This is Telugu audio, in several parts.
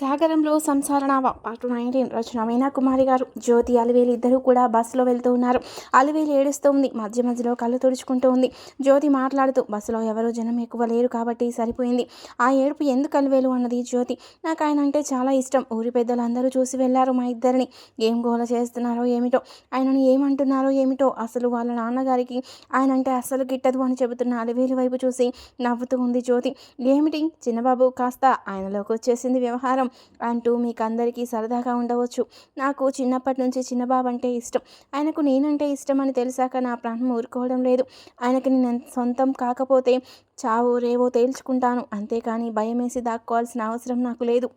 సాగరంలో సంసారనావ పార్ట్ నైన్టీన్ రచన మీనా కుమారి గారు జ్యోతి అలివేలు ఇద్దరు కూడా బస్సులో వెళ్తూ ఉన్నారు. అలివేలు ఏడుస్తూ ఉంది మధ్య మధ్యలో కళ్ళు తుడుచుకుంటూ ఉంది. జ్యోతి మాట్లాడుతూ బస్సులో ఎవరో జనం ఎక్కువ లేరు కాబట్టి సరిపోయింది. ఆ ఏడుపు ఎందుకు అలివేలు అన్నది జ్యోతి. నాకు ఆయన అంటే చాలా ఇష్టం. ఊరి పెద్దలు అందరూ చూసి వెళ్ళారు మా ఇద్దరిని. ఏం గోల చేస్తున్నారో ఏమిటో? ఆయనను ఏమంటున్నారో ఏమిటో? అసలు వాళ్ళ నాన్నగారికి ఆయన అంటే అస్సలు గిట్టదు అని చెబుతున్న అలివేలు వైపు చూసి నవ్వుతూ ఉంది జ్యోతి. ఏమిటి? చిన్నబాబు కాస్త ఆయనలోకి వచ్చేసింది వ్యవహారం. అంటూ మీకు అందరికీ సరదాగా ఉండవచ్చు. నాకు చిన్నప్పటి నుంచి చిన్నబాబు అంటే ఇష్టం. ఆయనకు నేనంటే ఇష్టం అని తెలిసాక నా ప్రాణం ఊరుకోవడం లేదు. ఆయనకి నేను సొంతం కాకపోతే చావో రేవో తేల్చుకుంటాను. అంతేకాని భయమేసి దాక్కోవాల్సిన అవసరం నాకు లేదు.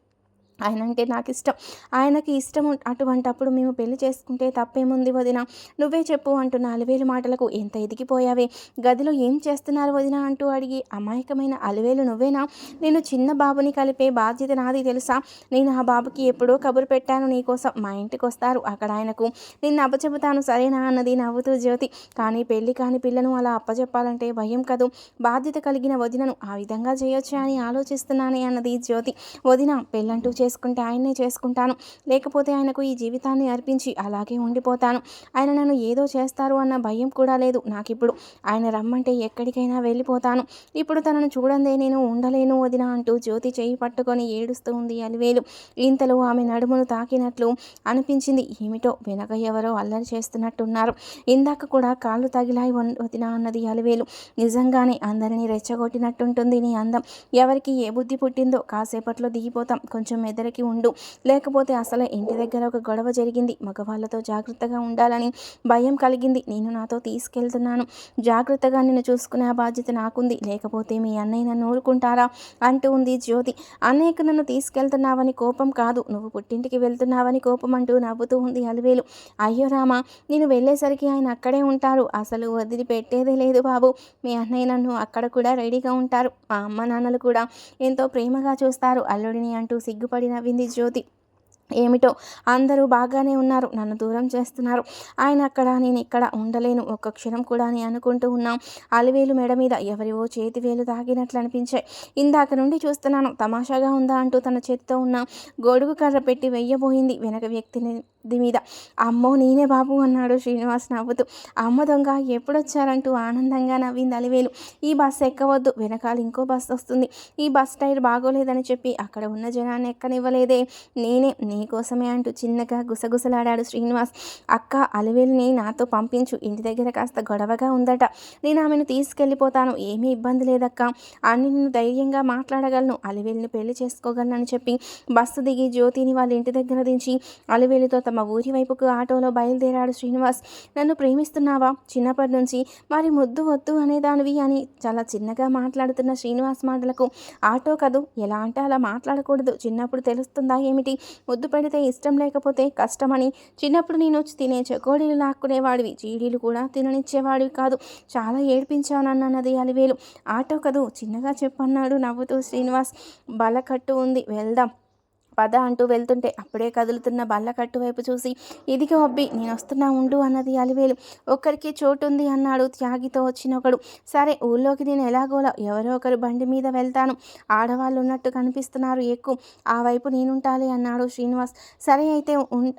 ఆయన అంటే నాకు ఇష్టం ఆయనకి ఇష్టం అటువంటప్పుడు మేము పెళ్ళి చేసుకుంటే తప్పేముంది వదిన? నువ్వే చెప్పు అంటున్న అలివేలు మాటలకు. ఎంత ఎదిగిపోయావే? గదిలో ఏం చేస్తున్నారు వదిన? అంటూ అడిగి అమాయకమైన అలివేలు నువ్వేనా? నేను చిన్న బాబుని కలిపే బాధ్యత నాది తెలుసా? నేను ఆ బాబుకి ఎప్పుడో కబురు పెట్టాను నీకోసం మా ఇంటికి వస్తారు అక్కడ ఆయనకు. నిన్ను అప్పచెబుతాను సరేనా? అన్నది నవ్వుతూ జ్యోతి. కానీ పెళ్ళి కాని పిల్లను అలా అప్పచెప్పాలంటే భయం కదూ? బాధ్యత కలిగిన వదినను ఆ విధంగా చేయొచ్చా? అని ఆలోచిస్తున్నానే అన్నది జ్యోతి. వదిన పెళ్ళంటూ చేసుకుంటే ఆయన్నే చేసుకుంటాను. లేకపోతే ఆయనకు ఈ జీవితాన్ని అర్పించి అలాగే ఉండిపోతాను. ఆయన నన్ను ఏదో చేస్తారు అన్న భయం కూడా లేదు నాకిప్పుడు. ఆయన రమ్మంటే ఎక్కడికైనా వెళ్ళిపోతాను. ఇప్పుడు తనను చూడందే నేను ఉండలేను వదిన అంటూ జ్యోతి చేయి పట్టుకొని ఏడుస్తూ ఉంది అలివేలు. ఇంతలో ఆమె నడుమును తాకినట్లు అనిపించింది. ఏమిటో వెనక ఎవరో అల్లరి చేస్తున్నట్టున్నారు. ఇందాక కూడా కాళ్ళు తగిలాయి వదిన అన్నది అలివేలు. నిజంగానే అందరినీ రెచ్చగొట్టినట్టుంటుంది నీ అందం. ఎవరికి ఏ బుద్ధి పుట్టిందో కాసేపట్లో దిగిపోతాం. కొంచెం ఎదరికి ఉండు. లేకపోతే అసలు ఇంటి దగ్గర ఒక గొడవ జరిగింది. మగవాళ్ళతో జాగ్రత్తగా ఉండాలని భయం కలిగింది. నేను నాతో తీసుకెళ్తున్నాను. జాగ్రత్తగా నిన్ను చూసుకునే ఆ బాధ్యత నాకుంది. లేకపోతే మీ అన్నయ్య నన్ను ఊరుకుంటారా? అంటూ ఉంది జ్యోతి. అన్నయ్యకు నన్ను తీసుకెళ్తున్నావని కోపం కాదు. నువ్వు పుట్టింటికి వెళ్తున్నావని కోపం అంటూ నవ్వుతూ ఉంది అలివేలు. అయ్యో రామా నేను వెళ్ళేసరికి ఆయన అక్కడే ఉంటారు. అసలు వదిలిపెట్టేదే లేదు బాబు. మీ అన్నయ్య నన్ను అక్కడ కూడా రెడీగా ఉంటారు. మా అమ్మ నాన్నలు కూడా ఎంతో ప్రేమగా చూస్తారు. అల్లుడిని అంటూ సిగ్గుపడి నవ్వింది జ్యోతి ఏమిటో అందరూ బాగానే ఉన్నారు నన్ను దూరం చేస్తున్నారు. ఆయన అక్కడ నేను ఇక్కడ ఉండలేను ఒక్క క్షణం కూడా అని అనుకుంటూ ఉన్నాం. అలివేలు మెడ మీద ఎవరివో చేతి వేలు తాగినట్లు అనిపించాయి ఇందాక నుండి చూస్తున్నాను తమాషాగా ఉందా అంటూ తన చేతితో ఉన్న గొడుగు కర్ర పెట్టి వెయ్యబోయింది వెనక వ్యక్తిని మీద. అమ్మో నేనే బాబు అన్నాడు శ్రీనివాస్ నవ్వుతూ. అమ్మ దొంగ ఎప్పుడొచ్చారంటూ ఆనందంగా నవ్వింది అలివేలు. ఈ బస్సు ఎక్కవద్దు వెనకాల ఇంకో బస్సు వస్తుంది. ఈ బస్ టైర్ బాగోలేదని చెప్పి అక్కడ ఉన్న జనాన్ని ఎక్కనివ్వలేదే. నేనే నీకోసమే అంటూ చిన్నగా గుసగుసలాడాడు శ్రీనివాస్. అక్క అలివేలిని నాతో పంపించు. ఇంటి దగ్గర కాస్త గొడవగా ఉందట. నేను ఆమెను తీసుకెళ్ళిపోతాను. ఏమీ ఇబ్బంది లేదక్క. అని నేను ధైర్యంగా మాట్లాడగలను. అలివేలిని పెళ్ళి చేసుకోగలనని చెప్పి బస్సు దిగి జ్యోతిని వాళ్ళ ఇంటి దగ్గర దించి అలివేలుతో తమ ఊరి వైపుకు ఆటోలో బయలుదేరాడు శ్రీనివాస్. నన్ను ప్రేమిస్తున్నావా? చిన్నప్పటి నుంచి మరి ముద్దు వద్దు అనేదానివి అని చాలా చిన్నగా మాట్లాడుతున్న శ్రీనివాస్ మాటలకు ఆటో కదూ? ఎలా అంటే అలా మాట్లాడకూడదు. చిన్నప్పుడు తెలుస్తుందా ఏమిటి? ముద్దు పెడితే ఇష్టం లేకపోతే కష్టమని చిన్నప్పుడు నేను వచ్చి తినే చెకోడీలు లాక్కునేవాడివి. జీడీలు కూడా తిననిచ్చేవాడివి కాదు. చాలా ఏడ్పించానన్నది అలివేలు. ఆటో కదూ? చిన్నగా చెప్పన్నాడు నవ్వుతూ శ్రీనివాస్. బలకట్టు ఉంది. వెళ్దాం. పద అంటూ వెళ్తుంటే అప్పుడే కదులుతున్న బల్లకట్టు వైపు చూసి ఇదిగో అబ్బి నేను వస్తున్నా ఉండు అన్నది అలివేలు. ఒక్కరికి చోటు ఉంది అన్నాడు త్యాగితో వచ్చిన ఒకడు. సరే ఊళ్ళోకి నేను ఎలాగోలా ఎవరో ఒకరు బండి మీద వెళ్తాను. ఆడవాళ్ళు ఉన్నట్టు కనిపిస్తున్నారు ఎక్కువ ఆ వైపు నేనుంటాలి అన్నాడు శ్రీనివాస్. సరే అయితే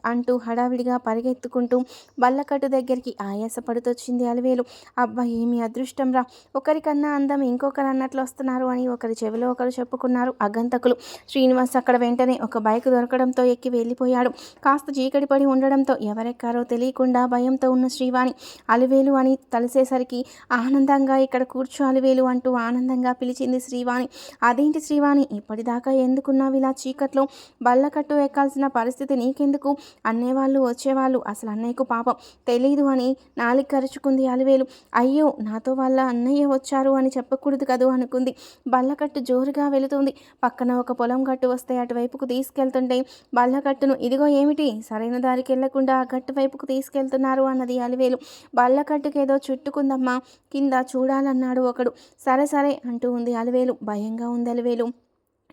అంటూ హడావిడిగా పరిగెత్తుకుంటూ బల్లకట్టు దగ్గరికి ఆయాసపడుతొచ్చింది అలివేలు. అబ్బా ఏమి అదృష్టం రా. ఒకరికన్నా అందం ఇంకొకరు అన్నట్లు వస్తున్నారు అని ఒకరి చెవిలో ఒకరు చెప్పుకున్నారు అగంతకులు. శ్రీనివాస్ అక్కడ వెంటనే ఒక బైక్ దొరకడంతో ఎక్కి వెళ్ళిపోయాడు. కాస్త చీకటి పడి ఉండడంతో ఎవరెక్కారో తెలియకుండా భయంతో ఉన్న శ్రీవాణి అలివేలు అని తలిసేసరికి ఆనందంగా ఇక్కడ కూర్చో అలివేలు అంటూ ఆనందంగా పిలిచింది శ్రీవాణి. అదేంటి శ్రీవాణి ఇప్పటిదాకా ఎందుకున్నావు ఇలా చీకట్లో? బల్లకట్టు ఎక్కాల్సిన పరిస్థితి నీకెందుకు? అన్నేవాళ్ళు వచ్చేవాళ్ళు అసలు అన్నయ్యకు పాపం తెలీదు అని నాలిక కరుచుకుంది అలివేలు. అయ్యో నాతో వాళ్ళ అన్నయ్య వచ్చారు అని చెప్పకూడదు కదూ అనుకుంది. బల్లకట్టు జోరుగా వెళుతుంది. పక్కన ఒక పొలం గట్టు వస్తే అటువైపుకు తీసుకెళ్తుంటే బల్లకట్టును ఇదిగో ఏమిటి? సరైన దారికి వెళ్ళకుండా ఆ గట్టు వైపుకు తీసుకెళ్తున్నారు అన్నది అలివేలు. బల్లకట్టుకేదో చుట్టుకుందమ్మా కింద చూడాలన్నాడు ఒకడు. సరే సరే అంటూ ఉంది అలివేలు. భయంగా ఉంది అలివేలు.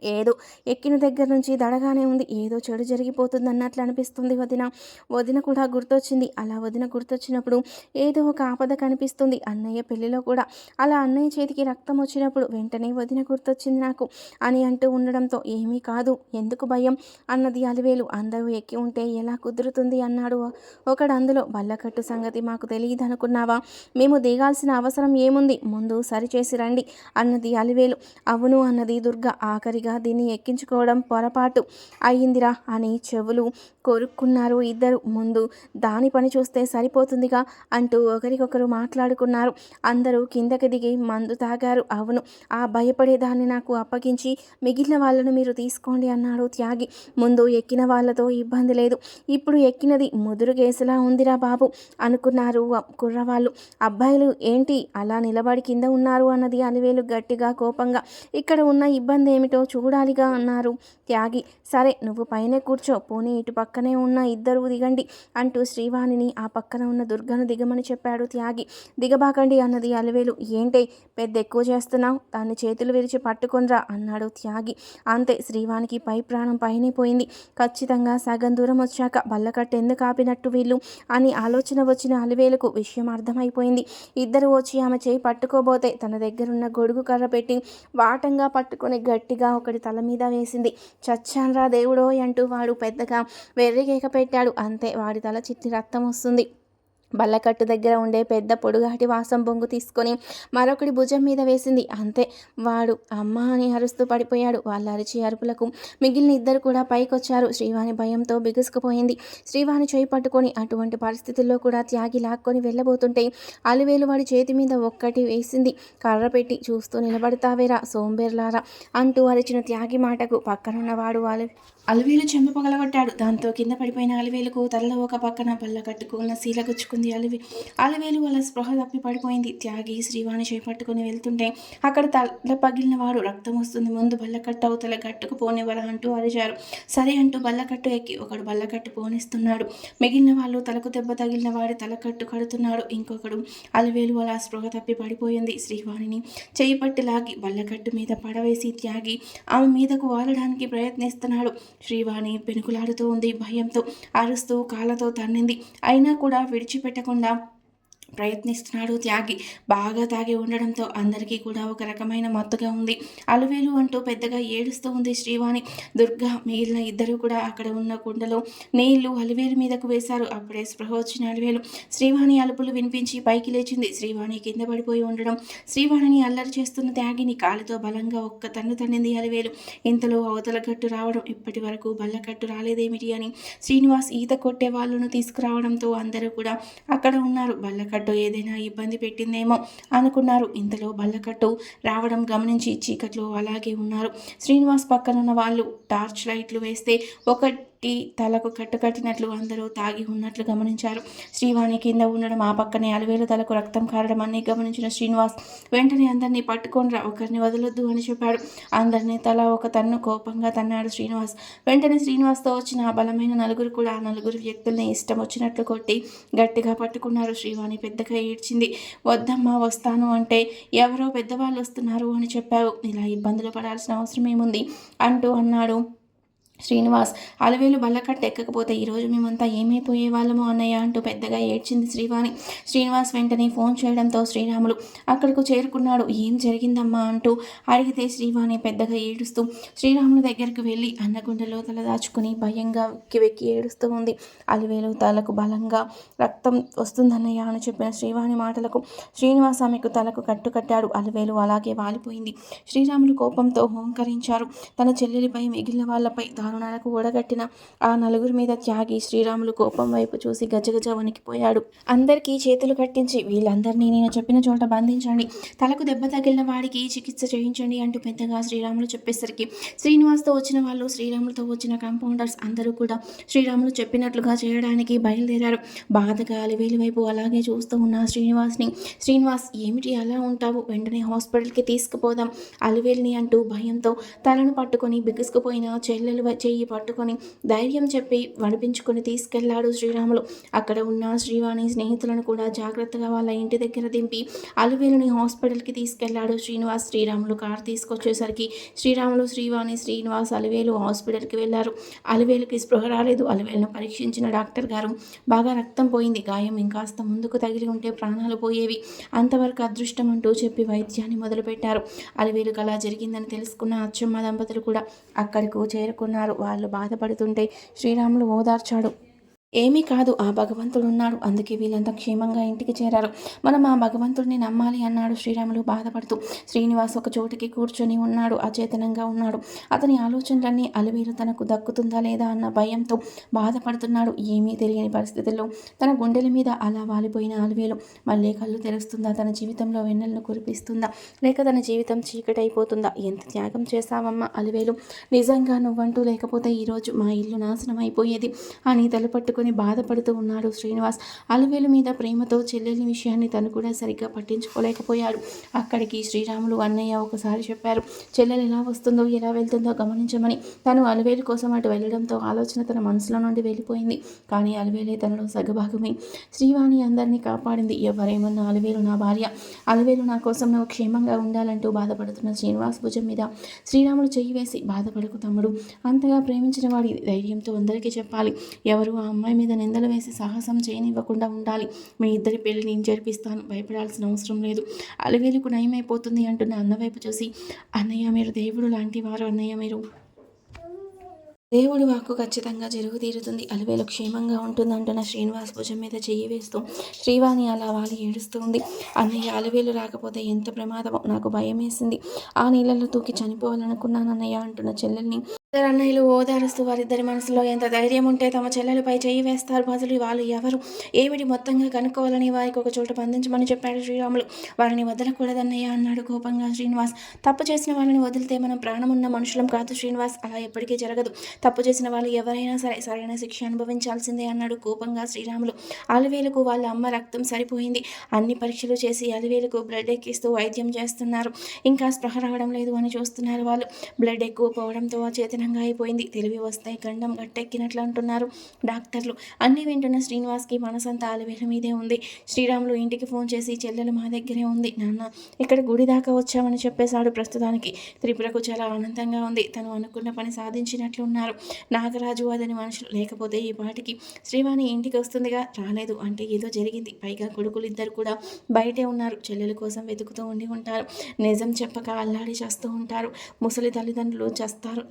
ఏదో ఎక్కిన దగ్గర నుంచి దడగానే ఉంది. ఏదో చెడు జరిగిపోతుంది అన్నట్లు అనిపిస్తుంది వదిన. వదిన కూడా గుర్తొచ్చింది. అలా వదిన గుర్తొచ్చినప్పుడు ఏదో ఒక ఆపద కనిపిస్తుంది. అన్నయ్య పెళ్ళిలో కూడా అలా అన్నయ్య చేతికి రక్తం వచ్చినప్పుడు వెంటనే వదిన గుర్తొచ్చింది నాకు అని అంటూ ఉండడంతో ఏమీ కాదు. ఎందుకు భయం? అన్నది అలివేలు. అందరూ ఎక్కి ఉంటే ఎలా కుదురుతుంది అన్నాడు. ఒకడు అందులో బల్లకట్టు సంగతి మాకు తెలియదు అనుకున్నావా? మేము దిగాల్సిన అవసరం ఏముంది? ముందు సరిచేసి రండి అన్నది అలివేలు. అవును అన్నది దుర్గ ఆఖరిగా దీన్ని ఎక్కించుకోవడం పొరపాటు అయ్యిందిరా అని చెవులు కొరుక్కున్నారు ఇద్దరు. ముందు దాని పని చూస్తే సరిపోతుందిగా అంటూ ఒకరికొకరు మాట్లాడుకున్నారు. అందరూ కిందకి దిగి మందు తాగారు. అవును ఆ భయపడేదాన్ని నాకు అప్పగించి మిగిలిన వాళ్ళను మీరు తీసుకోండి అన్నాడు త్యాగి. ముందు ఎక్కిన వాళ్ళతో ఇబ్బంది లేదు. ఇప్పుడు ఎక్కినది ముదురు గేసులా ఉందిరా బాబు అనుకున్నారు కుర్రవాళ్ళు. అబ్బాయిలు ఏంటి అలా నిలబడి కింద ఉన్నారు అన్నది అలివేలు గట్టిగా కోపంగా. ఇక్కడ ఉన్న ఇబ్బంది ఏమిటో చూ చూడాలిగా అన్నారు. త్యాగి సరే నువ్వు పైనే కూర్చో పోనీ ఇటు పక్కనే ఉన్న ఇద్దరు దిగండి అంటూ శ్రీవాణిని ఆ పక్కన ఉన్న దుర్గను దిగమని చెప్పాడు త్యాగి. దిగబాకండి అన్నది అలివేలు. ఏంటే పెద్ద ఎక్కువ చేస్తున్నావు? దాన్ని చేతులు విరిచి పట్టుకొనిరా అన్నాడు త్యాగి. అంతే శ్రీవానికి పై ప్రాణం పైనే పోయింది. ఖచ్చితంగా సగం దూరం వచ్చాక బల్లకట్టు ఎందుకు ఆపినట్టు వీళ్ళు? అని ఆలోచన వచ్చిన అలివేలకు విషయం అర్థమైపోయింది. ఇద్దరు వచ్చి ఆమె చేయి పట్టుకోబోతే తన దగ్గరున్న గొడుగు కర్ర పెట్టి వాటంగా పట్టుకొని గట్టిగా ఒక ఒకటి తల మీద వేసింది. చచ్చాన్రా దేవుడోయ్ అంటూ వాడు పెద్దగా వెర్రికేక పెట్టాడు. అంతే వాడి తల చిట్టి రక్తం వస్తుంది. బల్లకట్టు దగ్గర ఉండే పెద్ద పొడుగాటి వాసం బొంగు తీసుకొని మరొకటి భుజం మీద వేసింది. అంతే వాడు అమ్మ అని అరుస్తూ పడిపోయాడు. వాళ్ళ అరిచి అరుపులకు మిగిలిన ఇద్దరు కూడా పైకొచ్చారు. శ్రీవాణి భయంతో బిగుసుకుపోయింది. శ్రీవాణి చేయి పట్టుకొని అటువంటి పరిస్థితుల్లో కూడా త్యాగి లాక్కొని వెళ్ళబోతుంటే అలివేలు వాడి చేతి మీద ఒక్కటి వేసింది. కర్ర పెట్టి చూస్తూ నిలబడతావేరా సోంబేర్లారా అంటూ అరిచిన త్యాగి మాటకు పక్కనున్నవాడు వాళ్ళు అలివేలు చెంప పగలగొట్టాడు. దాంతో కింద పడిపోయిన అలివేలుకు తలలో ఒక పక్కన పళ్ళ కట్టుకున్న శీల గుచ్చుకుంది అలవేలు అలివేలు వాళ్ళ స్పృహ తప్పి పడిపోయింది. త్యాగి శ్రీవాణి చేపట్టుకుని వెళ్తుంటే అక్కడ తల పగిలిన వాడు రక్తం వస్తుంది. ముందు బల్లకట్టు అవతల గట్టుకు పోనివ్వరా అంటూ అరిచారు. సరే అంటూ బల్లకట్టు ఎక్కి ఒకడు బల్లకట్టు పోనిస్తున్నాడు. మిగిలిన వాళ్ళు తలకు దెబ్బ తగిలిన వాడి తలకట్టు కడుతున్నాడు ఇంకొకడు అలివేలు వాళ్ళ స్పృహ తప్పి పడిపోయింది. శ్రీవాణిని చేయి పట్టి లాగి బల్లకట్టు మీద పడవేసి త్యాగి ఆమె మీదకు వాలడానికి ప్రయత్నిస్తున్నాడు. శ్రీవాణి పెనుకులాడుతూ ఉంది. భయంతో అరుస్తూ కాళ్ళతో తన్నింది. అయినా కూడా విడిచిపెట్టకుండా ప్రయత్నిస్తున్నాడు త్యాగి. బాగా తాగి ఉండడంతో అందరికీ కూడా ఒక రకమైన మత్తుగా ఉంది. అలువేలు అంటూ పెద్దగా ఏడుస్తూ ఉంది శ్రీవాణి. దుర్గా మిగిలిన ఇద్దరు కూడా అక్కడ ఉన్న కుండలో నీళ్ళు అలివేలు మీదకు వేశారు. అప్పుడే స్పృహ వచ్చిన అలివేలు శ్రీవాణి అలుపులు వినిపించి పైకి లేచింది. శ్రీవాణి కింద పడిపోయి ఉండడం శ్రీవాణిని అల్లరి చేస్తున్న త్యాగిని కాలితో బలంగా ఒక్క తన్ను తన్నింది అలివేలు. ఇంతలో అవతల కట్టు రావడం ఇప్పటి వరకు బల్లకట్టు రాలేదేమిటి అని శ్రీనివాస్ ఈత కొట్టే వాళ్ళను తీసుకురావడంతో అందరూ కూడా అక్కడ ఉన్నారు. బల్లకట్టు ఏదైనా ఇబ్బంది పెట్టిందేమో అనుకున్నారు. ఇంతలో బల్లకట్టు రావడం గమనించి చీకట్లో అలాగే ఉన్నారు. శ్రీనివాస్ పక్కనున్న వాళ్ళు టార్చ్ లైట్లు వేస్తే ఒక టీ తలకు కట్టుకట్టినట్లు అందరూ తాగి ఉన్నట్లు గమనించారు. శ్రీవాణి కింద ఉండడం ఆ పక్కనే అలవేలు తలకు రక్తం కారడం అన్ని గమనించిన శ్రీనివాస్ వెంటనే అందరినీ పట్టుకొని రా ఒకరిని వదలొద్దు అని చెప్పాడు. అందరినీ తల ఒక తన్ను కోపంగా తన్నాడు శ్రీనివాస్. వెంటనే శ్రీనివాస్తో వచ్చిన ఆ బలమైన నలుగురు కూడా ఆ నలుగురు వ్యక్తుల్ని ఇష్టం వచ్చినట్లు కొట్టి గట్టిగా పట్టుకున్నారు. శ్రీవాణి పెద్దగా ఏడ్చింది వద్దమ్మా వస్తాను అంటే ఎవరో పెద్దవాళ్ళు వస్తున్నారు అని చెప్పావు. ఇలా ఇబ్బందులు పడాల్సిన అవసరం ఏముంది అంటూ అన్నాడు. శ్రీనివాస్ అలవేలు బల్లకట్ట ఎక్కకపోతే ఈరోజు మేమంతా ఏమైపోయే వాళ్ళము అన్నయ్య అంటూ పెద్దగా ఏడ్చింది శ్రీవాణి. శ్రీనివాస్ వెంటనే ఫోన్ చేయడంతో శ్రీరాములు అక్కడకు చేరుకున్నాడు ఏం జరిగిందమ్మా అంటూ అడిగితే శ్రీవాణి పెద్దగా ఏడుస్తూ శ్రీరాముల దగ్గరకు వెళ్ళి అన్నగుండెలో తల దాచుకుని భయంగా వెక్కి వెక్కి ఏడుస్తూ ఉంది. అలివేలు తలకు బలంగా రక్తం వస్తుందన్నయ్య అని చెప్పిన శ్రీవాణి మాటలకు శ్రీనివాస్ ఆమెకు తలకు కట్టు కట్టాడు అలివేలు అలాగే వాలిపోయింది. శ్రీరాములు కోపంతో హోంకరించారు. తన చెల్లెలిపై మిగిలిన వాళ్ళపై దారుణాలకు ఓడగట్టిన ఆ నలుగురి మీద త్యాగి శ్రీరాములు కోపం వైపు చూసి గజగజ వణికిపోయాడు. అందరికీ చేతులు కట్టించి వీళ్ళందరినీ నేను చెప్పిన చోట బంధించండి. తలకు దెబ్బ తగిలిన వాడికి చికిత్స చేయించండి అంటూ పెద్దగా శ్రీరాములు చెప్పేసరికి శ్రీనివాస్తో వచ్చిన వాళ్ళు శ్రీరాములతో వచ్చిన కాంపౌండర్స్ అందరూ కూడా శ్రీరాములు చెప్పినట్లుగా చేయడానికి బయలుదేరారు. బాధగా అలివేలు వైపు అలాగే చూస్తూ ఉన్న శ్రీనివాస్ని శ్రీనివాస్ ఏమిటి అలా ఉంటావు? వెంటనే హాస్పిటల్కి తీసుకుపోదాం అలివేలిని అంటూ భయంతో తలను పట్టుకొని బిగుసుకుపోయిన చెల్లెలు వై- చెయ్యి పట్టుకొని ధైర్యం చెప్పి వడిపించుకొని తీసుకెళ్ళాడు శ్రీరాములు. అక్కడ ఉన్న శ్రీవాణి స్నేహితులను కూడా జాగ్రత్తగా వాళ్ళ ఇంటి దగ్గర దింపి అలివేలుని హాస్పిటల్కి తీసుకెళ్ళాడు శ్రీనివాస్. శ్రీరాములు కారు తీసుకొచ్చేసరికి శ్రీరాములు శ్రీవాణి శ్రీనివాస్ అలివేలు హాస్పిటల్కి వెళ్ళారు. అలివేలుకి స్పృహ రాలేదు. అలివేలును పరీక్షించిన డాక్టర్ గారు బాగా రక్తం పోయింది గాయం ఇంకాస్త ముందుకు తగిలి ఉంటే ప్రాణాలు పోయేవి. అంతవరకు అదృష్టం అంటూ చెప్పి వైద్యాన్ని మొదలుపెట్టారు. అలివేలుకు అలా జరిగిందని తెలుసుకున్న అచ్చమ్మ దంపతులు కూడా అక్కడికి చేరుకున్నారు. వాళ్ళు బాధపడుతుంటే శ్రీరాములు ఓదార్చాడు. ఏమీ కాదు ఆ భగవంతుడు ఉన్నాడు. అందుకే వీళ్ళంతా క్షేమంగా ఇంటికి చేరారు. మనం ఆ భగవంతుడిని నమ్మాలి అన్నాడు. శ్రీరాములు బాధపడుతూ శ్రీనివాస్ ఒక చోటికి కూర్చొని ఉన్నాడు. అచేతనంగా ఉన్నాడు. అతని ఆలోచనలన్నీ అలివేలు తనకు దక్కుతుందా లేదా అన్న భయంతో బాధపడుతున్నాడు. ఏమీ తెలియని పరిస్థితుల్లో తన గుండెల మీద అలా వాలిపోయిన అలివేలు మళ్ళీ కళ్ళు తెరుస్తుందా? తన జీవితంలో వెన్నెలను కురిపిస్తుందా? లేక తన జీవితం చీకటైపోతుందా? ఎంత త్యాగం చేశావమ్మా అలివేలు? నిజంగా నువ్వంటూ లేకపోతే ఈరోజు మా ఇల్లు నాశనం అయిపోయేది అని తలపట్టుకొని బాధపడుతూ ఉన్నాడు శ్రీనివాస్. అలివేలు మీద ప్రేమతో చెల్లెలి విషయాన్ని తను కూడా సరిగ్గా పట్టించుకోలేకపోయాడు. అక్కడికి శ్రీరాములు అన్నయ్య ఒకసారి చెప్పారు చెల్లెలు ఎలా వస్తుందో ఎలా వెళ్తుందో గమనించమని. తను అలివేలు కోసం అటు వెళ్ళడంతో ఆలోచన తన మనసులో నుండి వెళ్ళిపోయింది. కానీ అలివేలే తనలో సగభాగమే. శ్రీవాణి అందరినీ కాపాడింది. ఎవరేమన్నా అలివేలు నా భార్య అలివేలు నా కోసం నువ్వు క్షేమంగా ఉండాలంటూ బాధపడుతున్న శ్రీనివాస్ భుజం మీద శ్రీరాములు చెయ్యి వేసి బాధపడకు తమ్ముడు. అంతగా ప్రేమించిన వాడి ధైర్యంతో అందరికీ చెప్పాలి. ఎవరు ఆ అమ్మాయి మీద నిందలు వేసి సాహసం చేయనివ్వకుండా ఉండాలి. మీ ఇద్దరి పెళ్ళి నేను జరిపిస్తాను. భయపడాల్సిన అవసరం లేదు. అలవేలుకు నయమైపోతుంది అంటున్న అన్న వైపు చూసి అన్నయ్య మీరు దేవుడు లాంటి వారు అన్నయ్య మీరు. దేవుడి వాక్కు ఖచ్చితంగా జరుగు తీరుతుంది అలివేలు క్షేమంగా ఉంటుంది అంటున్న శ్రీనివాస్ భుజం మీద చెయ్యి వేస్తూ శ్రీవాణి అలా వాలి ఏడుస్తుంది అన్నయ్య అలివేలు రాకపోతే ఎంత ప్రమాదమో నాకు భయం వేసింది ఆ నీళ్ళలో తూకి చనిపోవాలనుకున్నాను అన్నయ్య అంటున్న చెల్లెల్ని అన్నయ్యలు ఓదారుస్తూ వారిద్దరి మనసులో ఎంత ధైర్యం ఉంటే తమ చెల్లెలపై చేయి వేస్తారు. బదులు వాళ్ళు ఎవరు? ఏమిటి మొత్తంగా కనుక్కోవాలని వారికి ఒక చోట బంధించమని చెప్పాడు శ్రీరాములు. వారిని వదలకూడదన్నయ్య అన్నాడు కోపంగా శ్రీనివాస్. తప్పు చేసిన వాళ్ళని వదిలితే మనం ప్రాణమున్న మనుషులం కాదు శ్రీనివాస్. అలా ఎప్పటికీ జరగదు. తప్పు చేసిన వాళ్ళు ఎవరైనా సరే సరైన శిక్ష అనుభవించాల్సిందే అన్నాడు కోపంగా శ్రీరాములు. అలివేలకు వాళ్ళ అమ్మ రక్తం సరిపోయింది. అన్ని పరీక్షలు చేసి అలివేలకు బ్లడ్ ఎక్కిస్తూ వైద్యం చేస్తున్నారు. ఇంకా స్పృహ రావడం లేదు అని చూస్తున్నారు వాళ్ళు. బ్లడ్ ఎక్కువ పోవడంతో చేతనంగా అయిపోయింది. తెలివి వస్తాయి గండం గట్టెక్కినట్లు అంటున్నారు డాక్టర్లు. అన్నీ వింటున్న శ్రీనివాస్కి మనసంతా ఆలవేళ మీదే ఉంది. శ్రీరాములు ఇంటికి ఫోన్ చేసి చెల్లెలు మా దగ్గరే ఉంది. నాన్న ఇక్కడ గుడి దాకా వచ్చామని చెప్పేశాడు ప్రస్తుతానికి. త్రిపురకు చాలా ఆనందంగా ఉంది. తను అనుకున్న పని సాధించినట్లు ఉన్నారు నాగరాజు అదని మనుషులు. లేకపోతే ఈ పాటికి శ్రీవాణి ఇంటికి వస్తుందిగా? రాలేదు. అంటే ఏదో జరిగింది. పైగా కొడుకులు ఇద్దరు కూడా బయటే ఉన్నారు. చెల్లెల కోసం వెతుకుతూ ఉండి ఉంటారు. నిజం చెప్పక అల్లాడి చేస్తూ ఉంటారు. ముసలి తల్లిదండ్రులు చేస్తారు.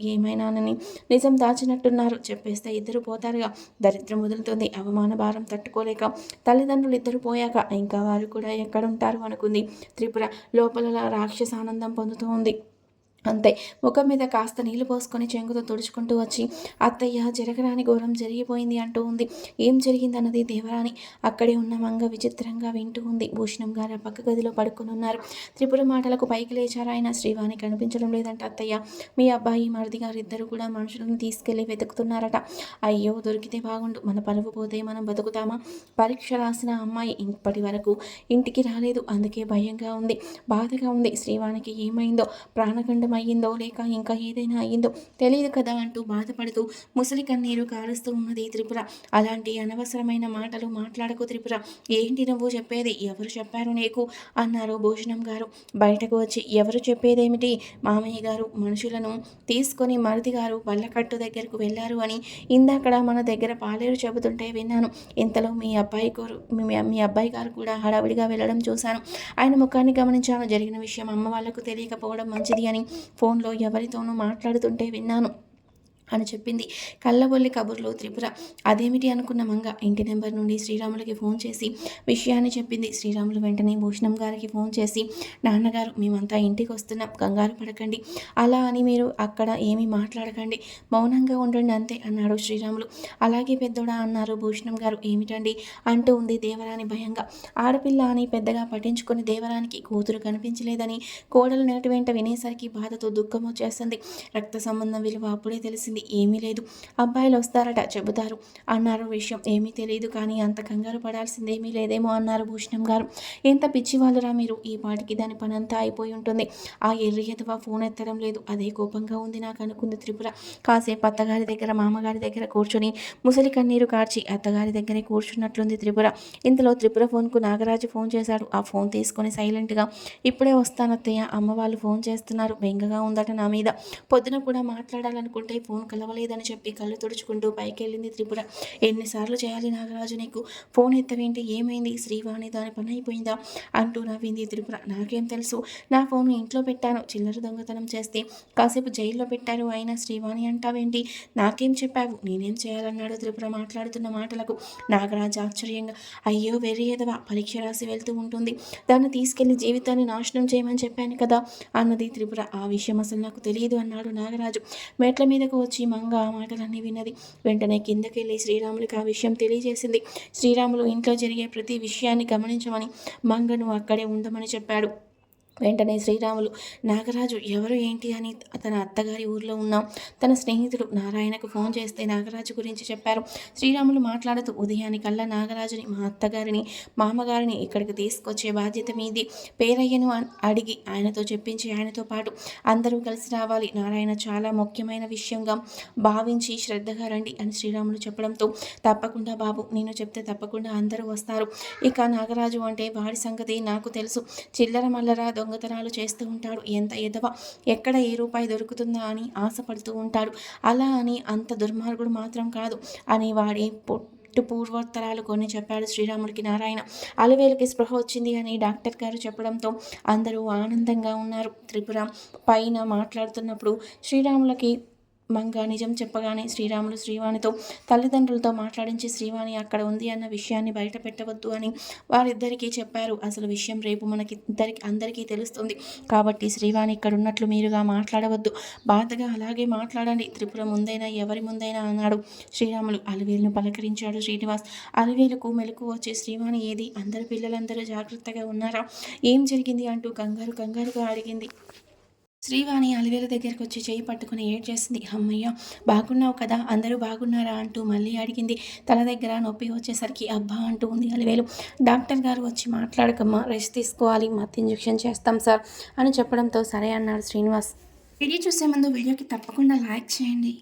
ఏమైనానని నిజం దాచినట్టున్నారు. చెప్పేస్తే ఇద్దరు పోతారుగా. దరిద్రం వదులుతుంది అవమాన భారం తట్టుకోలేక తల్లిదండ్రులు ఇద్దరు పోయాక ఇంకా వారు కూడా ఎక్కడుంటారు అనుకుంది. త్రిపుర లోపల రాక్షస ఆనందం పొందుతూ ఉంది. అంతే. ముఖం మీద కాస్త నీళ్ళు పోసుకొని చెంగుతో తుడుచుకుంటూ వచ్చి అత్తయ్య జరగరాని ఘోరం జరిగిపోయింది అంటూ ఉంది. ఏం జరిగిందన్నది దేవరాని అక్కడే ఉన్న మంగ విచిత్రంగా వింటూ ఉంది. భూషణం గారు ఆ పక్క గదిలో పడుకుని ఉన్నారు. త్రిపుర మాటలకు పైకి లేచారు ఆయన. శ్రీవాణి కనిపించడం లేదంట. అత్తయ్య మీ అబ్బాయి మరిది గారు ఇద్దరు కూడా మనుషులను తీసుకెళ్ళి వెతుకుతున్నారట. అయ్యో దొరికితే బాగుండు. మన పరువు పోతే మనం బతుకుతామా? పరీక్ష రాసిన అమ్మాయి ఇప్పటి వరకు ఇంటికి రాలేదు. అందుకే భయంగా ఉంది. బాధగా ఉంది. శ్రీవాణికి ఏమైందో ప్రాణగండం అయిందో లేక ఇంకా ఏదైనా అయిందో తెలియదు కదా అంటూ బాధపడుతూ ముసలి కన్నీరు కారుస్తూ ఉన్నది త్రిపుర. అలాంటి అనవసరమైన మాటలు మాట్లాడకు త్రిపుర. ఏంటి నువ్వు చెప్పేది? ఎవరు చెప్పారు నీకు? అన్నారు భూషణం గారు. బయటకు వచ్చి ఎవరు చెప్పేదేమిటి? మామయ్య గారు మనుషులను తీసుకొని మరిది గారు పళ్ళకట్టు దగ్గరకు వెళ్ళారు అని ఇందాకడ మన దగ్గర పాలేరు చెబుతుంటే విన్నాను. ఇంతలో మీ అబ్బాయి గారు మీ- మీ అబ్బాయి గారు కూడా హడావిడిగా వెళ్ళడం చూశాను. ఆయన ముఖాన్ని గమనించాను. జరిగిన విషయం అమ్మ వాళ్ళకు తెలియకపోవడం మంచిది అని ఫోన్లో ఎవరితోనూ మాట్లాడుతుంటే విన్నాను. అని చెప్పింది. కళ్ళబొల్లి కబుర్లో త్రిపుర. అదేమిటి అనుకున్న మంగ? ఇంటి నెంబర్ నుండి శ్రీరాములకి ఫోన్ చేసి విషయాన్ని చెప్పింది. శ్రీరాములు వెంటనే భూషణం గారికి ఫోన్ చేసి నాన్నగారు మేమంతా ఇంటికి వస్తున్నాం. కంగారు పడకండి. అలా అని మీరు అక్కడ ఏమీ మాట్లాడకండి. మౌనంగా ఉండండి అంతే అన్నాడు శ్రీరాములు. అలాగే పెద్దోడా అన్నారు భూషణం గారు. ఏమిటండి? అంటూ ఉంది దేవరాని భయంగా. ఆడపిల్ల అని పెద్దగా పట్టించుకుని దేవరానికి కూతురు కనిపించలేదని కోడలు నేటి వెంట వినేసరికి బాధతో దుఃఖం వచ్చేస్తుంది రక్త సంబంధం విలువ అప్పుడే తెలిసింది. జరిగింది ఏమీ లేదు. అబ్బాయిలు వస్తారట చెబుతారు. అన్నారు విషయం ఏమీ తెలియదు కానీ అంత కంగారు పడాల్సిందేమీ లేదేమో అన్నారు భూషణం గారు. ఎంత పిచ్చివాళ్ళురా మీరు? ఈ పాటికి దాని పనంతా అయిపోయి ఉంటుంది. ఆ ఎర్రి ఎదవ ఫోన్ ఎత్తడం లేదు. అదే కోపంగా ఉంది నాకు అనుకుంది త్రిపుర. కాసేపు అత్తగారి దగ్గర మామగారి దగ్గర కూర్చొని ముసలి కన్నీరు కార్చి అత్తగారి దగ్గరే కూర్చున్నట్లుంది త్రిపుర. ఇంతలో త్రిపుర ఫోన్కు నాగరాజు ఫోన్ చేశాడు. ఆ ఫోన్ తీసుకొని సైలెంట్గా ఇప్పుడే వస్తానత్తయ్య అమ్మ వాళ్ళు ఫోన్ చేస్తున్నారు. బెంగగా ఉందట నా మీద. పొద్దున కూడా మాట్లాడాలనుకుంటే ఫోన్ కలవలేదని చెప్పి కళ్ళు తుడుచుకుంటూ పైకి వెళ్ళింది త్రిపుర. ఎన్నిసార్లు చేయాలి నాగరాజు నీకు? ఫోన్ ఎత్తవేంటి? ఏమైంది? శ్రీవాణి దాని పని అయిపోయిందా? అంటూ నవ్వింది త్రిపుర. నాకేం తెలుసు. నా ఫోన్ ఇంట్లో పెట్టాను. చిల్లర దొంగతనం చేస్తే కాసేపు జైల్లో పెట్టారు అయినా శ్రీవాణి అంటావేంటి? నాకేం చెప్పావు? నేనేం చేయాలన్నాడు త్రిపుర మాట్లాడుతున్న మాటలకు. నాగరాజు ఆశ్చర్యంగా అయ్యో వెర్రి ఎదవా పరీక్ష రాసి వెళ్తూ ఉంటుంది. దాన్ని తీసుకెళ్ళి జీవితాన్ని నాశనం చేయమని చెప్పాను కదా? అన్నది త్రిపుర. ఆ విషయం అసలు నాకు తెలియదు అన్నాడు నాగరాజు. మెట్ల మీదకు వచ్చి మంగ ఆ మాటలన్నీ విన్నది. వెంటనే కిందకెళ్ళి శ్రీరాములకి ఆ విషయం తెలియజేసింది. శ్రీరాములు ఇంట్లో జరిగే ప్రతి విషయాన్ని గమనించమని మంగను అక్కడే ఉండమని చెప్పాడు. వెంటనే శ్రీరాములు నాగరాజు ఎవరు ఏంటి అని తన అత్తగారి ఊర్లో ఉన్నాం. తన స్నేహితుడు నారాయణకు ఫోన్ చేస్తే నాగరాజు గురించి చెప్పారు. శ్రీరాములు మాట్లాడుతూ ఉదయానికల్లా నాగరాజుని మా అత్తగారిని మామగారిని ఇక్కడికి తీసుకొచ్చే బాధ్యత మీది. పేరయ్యను అడిగి ఆయనతో చెప్పించి ఆయనతో పాటు అందరూ కలిసి రావాలి. నారాయణ చాలా ముఖ్యమైన విషయంగా భావించి శ్రద్ధగా రండి అని శ్రీరాములు చెప్పడంతో తప్పకుండా బాబు నేను చెప్తే తప్పకుండా అందరూ వస్తారు. ఇక నాగరాజు అంటే వాడి సంగతి నాకు తెలుసు. చిల్లర మల్లరా దొంగ దొంగతనాలు చేస్తూ ఉంటాడు. ఎంత ఎదవ ఎక్కడ ఏ రూపాయి దొరుకుతుందా అని ఆశపడుతూ ఉంటాడు. అలా అని అంత దుర్మార్గుడు మాత్రం కాదు అని వాడి పుట్టు పూర్వోత్తరాలు కొన్ని చెప్పాడు శ్రీరాముడికి నారాయణ. అలవేలుకి స్పృహ వచ్చింది అని డాక్టర్ గారు చెప్పడంతో అందరూ ఆనందంగా ఉన్నారు. త్రిపుర పైన మాట్లాడుతున్నప్పుడు శ్రీరాములకి మంగ నిజం చెప్పగానే శ్రీరాములు శ్రీవాణితో తల్లిదండ్రులతో మాట్లాడించి శ్రీవాణి అక్కడ ఉంది అన్న విషయాన్ని బయట పెట్టవద్దు అని వారిద్దరికీ చెప్పారు. అసలు విషయం రేపు మనకి ఇద్దరికి అందరికీ తెలుస్తుంది. కాబట్టి శ్రీవాణి ఇక్కడ ఉన్నట్లు మీరుగా మాట్లాడవద్దు. బాధగా అలాగే మాట్లాడండి. త్రిపుర ముందైనా ఎవరి ముందైనా అన్నాడు శ్రీరాములు. అలివేలును పలకరించాడు శ్రీనివాస్. అలివేలుకు మెలకు వచ్చే శ్రీవాణి ఏది? అందరు పిల్లలందరూ జాగ్రత్తగా ఉన్నారా? ఏం జరిగింది? అంటూ కంగారు కంగారుగా అడిగింది. శ్రీవాణి అలివేల దగ్గరికి వచ్చి చేయి పట్టుకుని ఏడ్ చేసింది? అమ్మయ్య బాగున్నావు కదా? అందరూ బాగున్నారా? అంటూ మళ్ళీ అడిగింది. తల దగ్గర నొప్పి వచ్చేసరికి అబ్బా అంటూ ఉంది అలివేలు. డాక్టర్ గారు వచ్చి మాట్లాడకమ్మా రెస్ట్ తీసుకోవాలి మత్ ఇంజెక్షన్ చేస్తాం సార్ అని చెప్పడంతో సరే అన్నాడు శ్రీనివాస్. వీడియో చూసే ముందు వీడియోకి తప్పకుండా లైక్ చేయండి.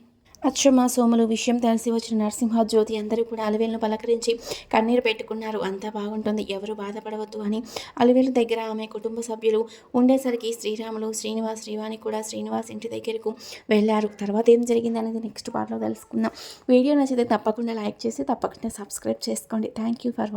అచ్చమ్మ సోములు విషయం తెలిసి వచ్చిన నరసింహ జ్యోతి అందరూ కూడా అలివేలును పలకరించి కన్నీరు పెట్టుకున్నారు. అంతా బాగుంటుంది. ఎవరు బాధపడవద్దు అని అలివేలు దగ్గర ఆమె కుటుంబ సభ్యులు ఉండేసరికి శ్రీరాములు శ్రీనివాస్ శ్రీవాణి కూడా శ్రీనివాస్ ఇంటి దగ్గరకు వెళ్ళారు. తర్వాత ఏం జరిగింది అనేది నెక్స్ట్ పార్ట్లో తెలుసుకుందాం. వీడియో నచ్చితే తప్పకుండా లైక్ చేసి తప్పకుండా సబ్స్క్రైబ్ చేసుకోండి. Thank you for watching